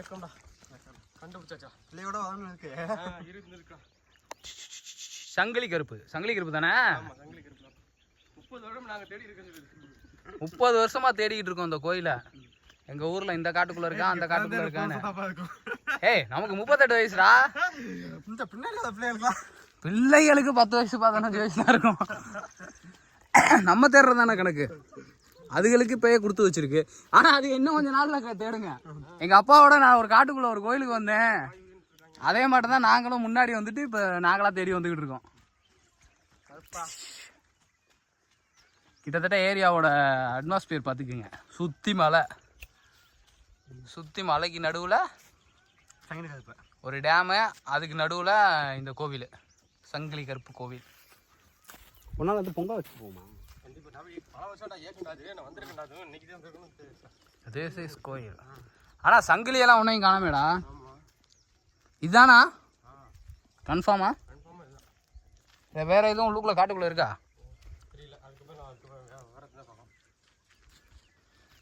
ஏக்கம்டா கண்டுபிடிச்சாச்சா? பிள்ளையோட வரணும் இருக்கு. இருந்து இருக்கா சங்கிலி கருப்பு. சங்கிலி கருப்பு தானே? ஆமா சங்கிலி கருப்பு முப்பது வருடம் நாங்க தேடி இருக்கோம் முப்பது வருஷமா தேடிக்கிட்டு இருக்கோம் இந்த கோயிலை. எங்க ஊர்ல இந்த காட்டுக்குள்ள இருக்கா அந்த காட்டுக்குள்ள இருக்கான்னு. ஏய் நமக்கு முப்பத்தெட்டு வயசுடா. இந்த பிள்ளைகளுக்குலாம் பிள்ளைகளுக்கு பத்து வயசு பதினஞ்சு வயசு தான் இருக்கும். நம்ம தேடுறது தானே கணக்கு? அதுகளுக்கு இப்பயே கொடுத்து வச்சிருக்கு. ஆனா அது இன்னும் கொஞ்ச நாள்ல க- தேடுங்க. எங்க அப்பாவோட நான் ஒரு காட்டுக்குள்ள ஒரு கோயிலுக்கு வந்தேன். அதே மாதிரி தான் நாங்களும் முன்னாடி வந்துட்டு இப்ப நாங்களா தேடி வந்துகிட்டு இருக்கோம். கிட்டத்தட்ட ஏரியாவோட அட்மாஸ்பியர் பார்த்துக்குங்க சுத்தி மலை. சுத்தி மலைக்கு நடுவுல சங்கிலி கருப்பு. ஒரு டேமு அதுக்கு நடுவுல இந்த கோவில். சங்கிலி கருப்பு கோவில். நாள் வந்து பொங்கல் வச்சு போமா இஸ் கோயில். ஆனா சங்கிலி எல்லாம் ஒன்றையும் காணாமேடா கன்ஃபார்மா கன்ஃபார்மா இதுதான் இல்லை. வேற எதுவும் உள்ளுக்குள்ள காட்டுக்குள்ள இருக்கா?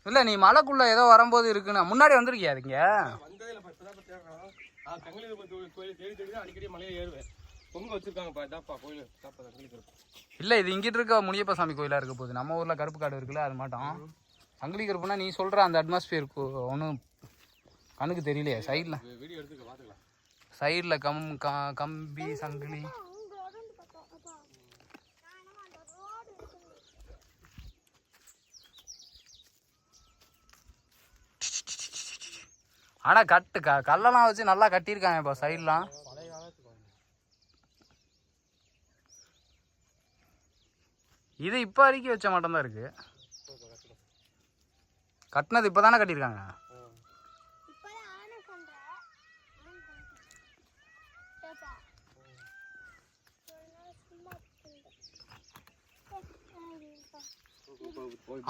இல்லை நீ மலைக்குள்ள ஏதோ வரும்போது இருக்குன்னு. முன்னாடி வந்திருக்கியா அதுங்க பொங்க வச்சிருக்காங்கப்பா இதாப்பா கோயில். தாப்பா இல்லை இது இங்கிட்டு இருக்க முனியப்ப சாமி கோயிலாக இருக்க போகுது. நம்ம ஊரில் கருப்பு காடு இருக்குல்ல அது மாட்டோம். சங்கிலி கருப்புனா நீ சொல்கிற அந்த அட்மாஸ்பியருக்கு ஒன்றும் கண்ணுக்கு தெரியலையே சைடில் வீடியோ எடுத்துக்க பார்த்துக்கலாம் சைடில் கம் கம்பி சங்கிலி. ஆனால் கட்டு க கல்லெல்லாம் வச்சு நல்லா கட்டியிருக்காங்க இப்போ சைட்லாம் பழைய காலத்துக்கு இது இப்போ வரைக்கும் வச்ச மட்டும் தான் இருக்கு. கட்டினது இப்போ தானே கட்டியிருக்காங்க.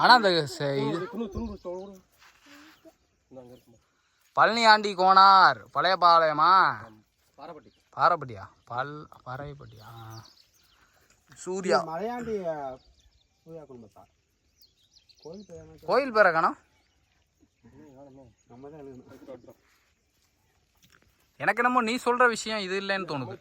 ஆனால் அந்த பழனி ஆண்டி கோனார் பழைய பாளையமா? பாரப்பட்டி. பாறைப்பட்டியா பல் பறையப்பட்டியா சூர்யா. மலையாண்டி சூர்யா குடும்பத்தா கோயில் பேர்? கோயில் பேரை காணோம் நம்ம தான் எழுதணும். எனக்கு என்னமோ நீ சொல்ற விஷயம் இது இல்லைன்னு தோணுது.